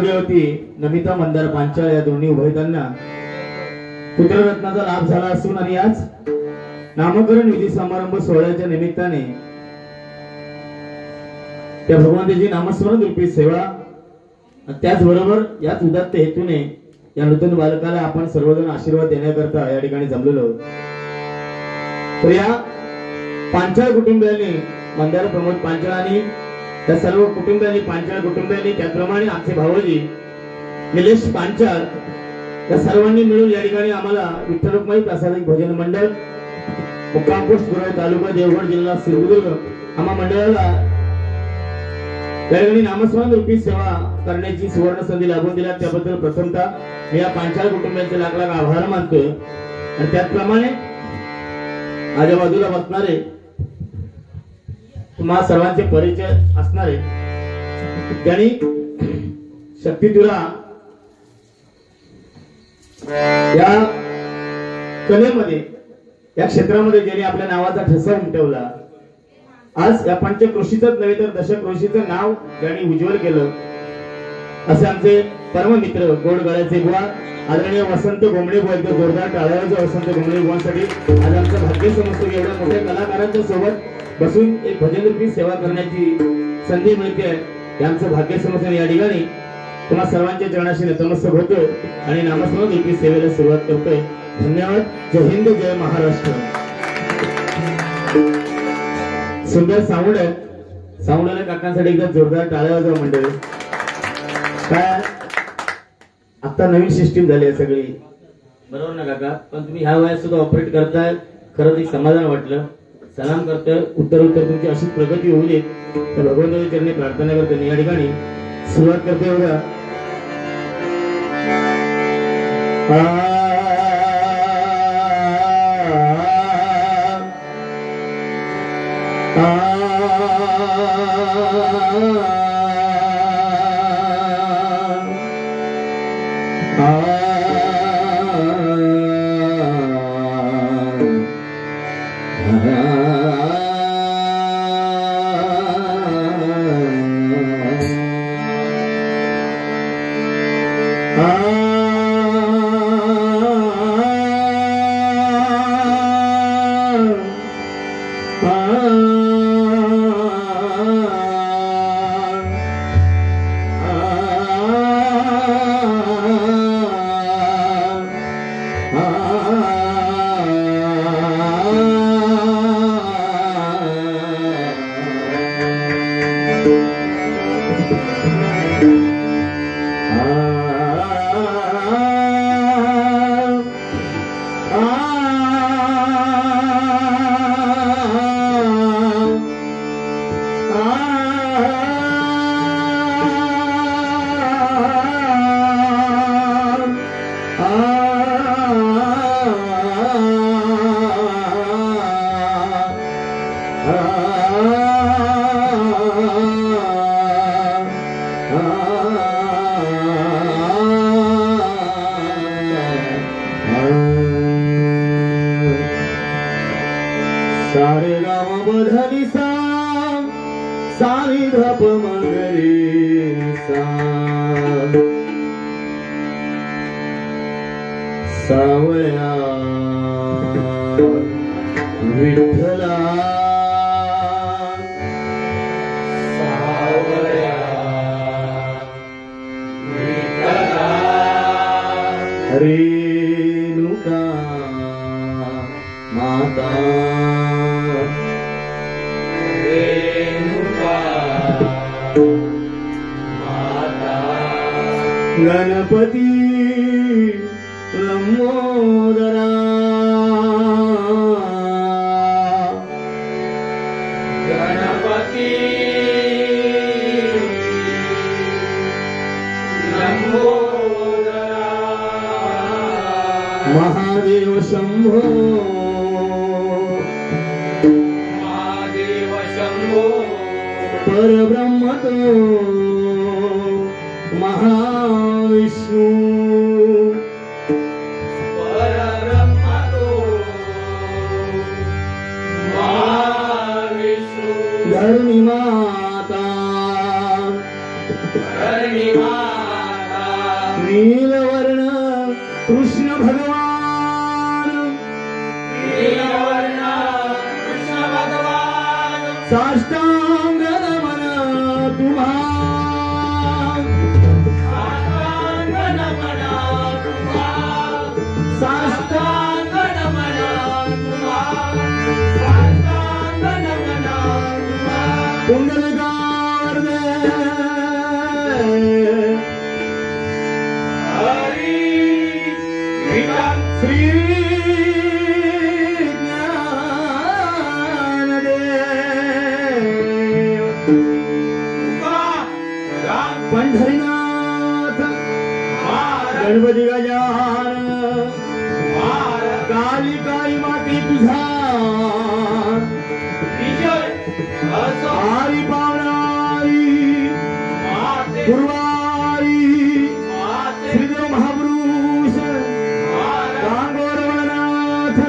सौभाग्यवती नमिता मंदार पांचाळ या दोन्ही उभयतांना पुत्ररत्नाचा लाभ झाला असून आणि आज नामकरण विधी समारंभ सोहळ्याच्या निमित्ताने त्या भगवंताची नामस्मरण रूपी सेवा त्याचबरोबर याच उदात्त हेतूने या नूतन बालकाला आपण सर्वजण आशीर्वाद देण्याकरता या ठिकाणी जमलेलो तर या पांचाळ कुटुंबियांनी मंदार प्रमोद पांचाळ आणि त्या सर्व कुटुंबियांनी पांचाळ कुटुंबियांनी त्याचप्रमाणे आमचे भाऊजी निलेश पांचाळ या सर्वांनी मिळून या ठिकाणी आम्हाला विठ्ठल रुक्माई प्रासादिक भजन मंडळ मुक्काम पोस्ट तालुका देवगड जिल्हा सिंधुदुर्ग आम्हा मंडळाला या ठिकाणी नामस्मरण रूपी सेवा करण्याची सुवर्ण संधी लाभून दिल्या त्याबद्दल प्रथमतः मी या पांचाळ कुटुंबियांचे लाख लाख आभार मानतोय. आणि त्याचप्रमाणे माझ्या बाजूला बसणारे तुम्हा सर्वांचे परिचय असणारे त्यांनी शक्ती तुला या कलेमध्ये या क्षेत्रामध्ये ज्यांनी आपल्या नावाचा ठसा उमटवला आज या पंचकृषीचंच नव्हे तर दशक्रोशीचं नाव ज्यांनी उज्ज्वल केलं असे आमचे परम मित्र गोड गळ्याचे बुवा आदरणीय वसंत गोमडे बुवा एकदा जोरदार टाळ्यावरच्या वसंत गोमडे बुवांसाठी. आज आमचं भाग्य समजतो एवढ्या मोठ्या कलाकारांच्या सोबत बसून एक भजनरूपी सेवा करण्याची संधी मिळते. यांचं भाग्य समजून या ठिकाणी तुम्हा सर्वांच्या चरणाशी नतमस्तक होतो आणि नामस्मरण रूपी सेवेला सुरुवात करतोय. धन्यवाद. जय हिंद जय महाराष्ट्र. सुंदर सावड सावडाला काकांसाठी एकदा जोरदार टाळ्या वाजवा मंडळी. काय? आता नवीन सिस्टीम झाली आहे सगळी. बरोबर ना काका? पण तुम्ही ह्या वयात सुद्धा ऑपरेट करताय. खरंच एक समाधान वाटलं. सलाम करतो उत्तर उत्तर तुमची अशी प्रगती होऊ देत तर भगवंताच्या चरणी प्रार्थना करतो या ठिकाणी सुरुवात करते एवढ्या Ah सारी धप मगरी सावया विठ्ठला गणपति Jesus. गणपती गजान काली काली माती तुझा। आरी पावणारी। गुरुवारी। श्रीदेव महापुरुष। गांगोरवनाथ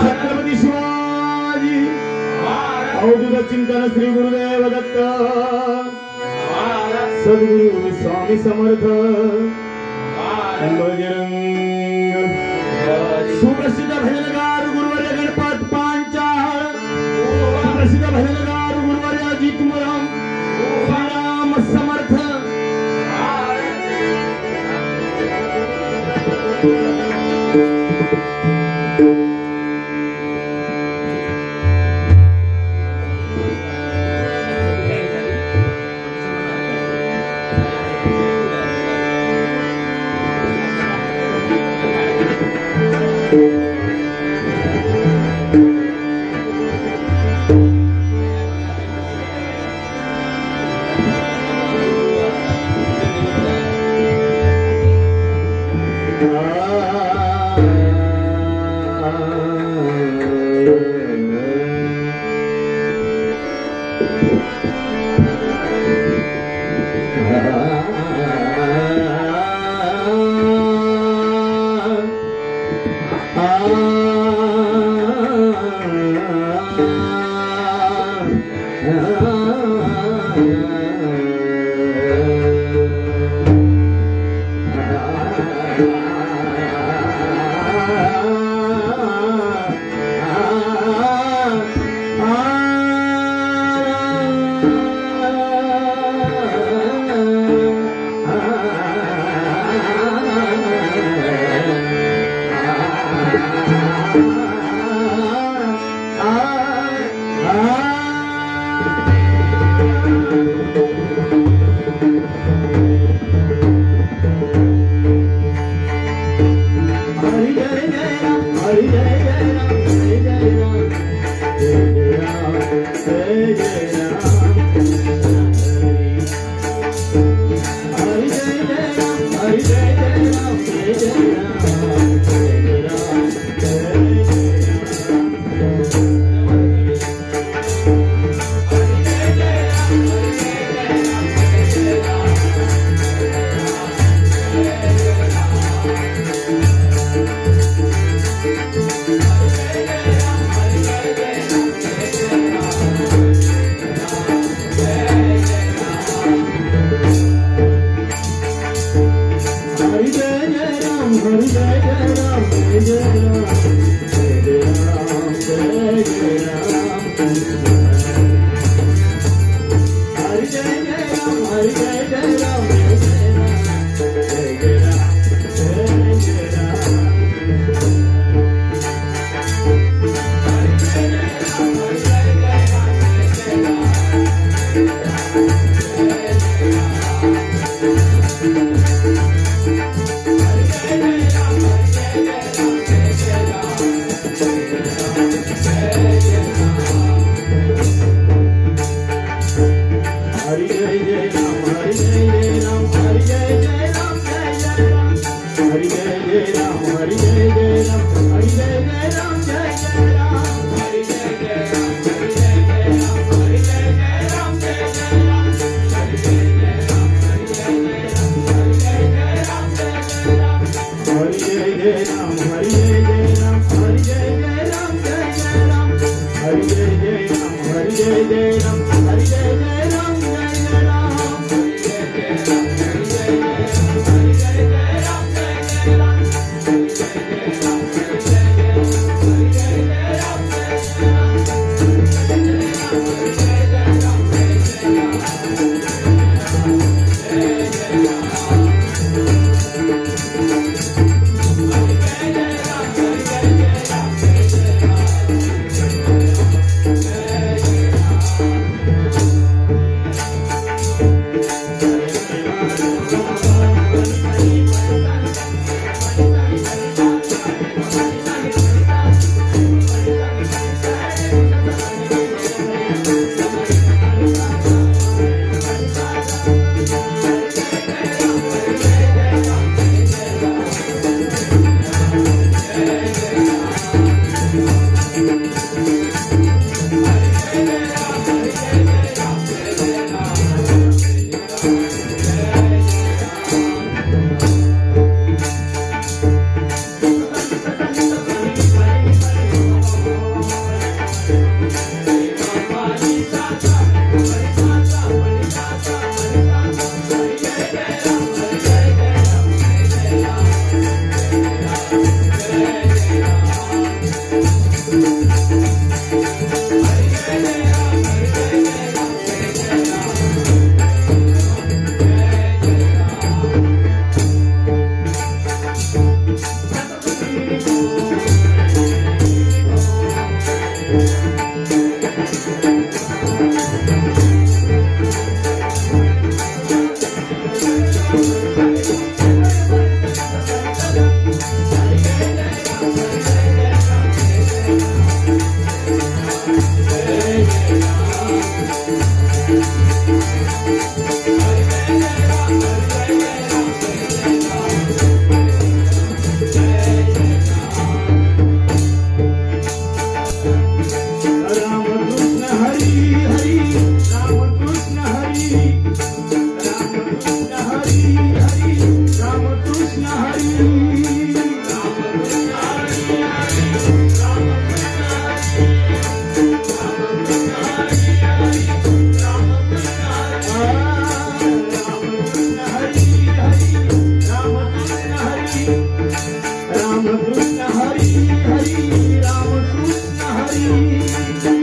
छत्रपती शिवाजी। अवधूत चिंतन श्री गुरुदेव दत्त। सद्गुरु स्वामी समर्थ। सुप्रसिद्ध भजनकार गुरुवर्य गणपत पांचाळ। सुप्रसिद्ध भजन Ah. रामकृष्ण हरी हरी रामकृष्ण हरी.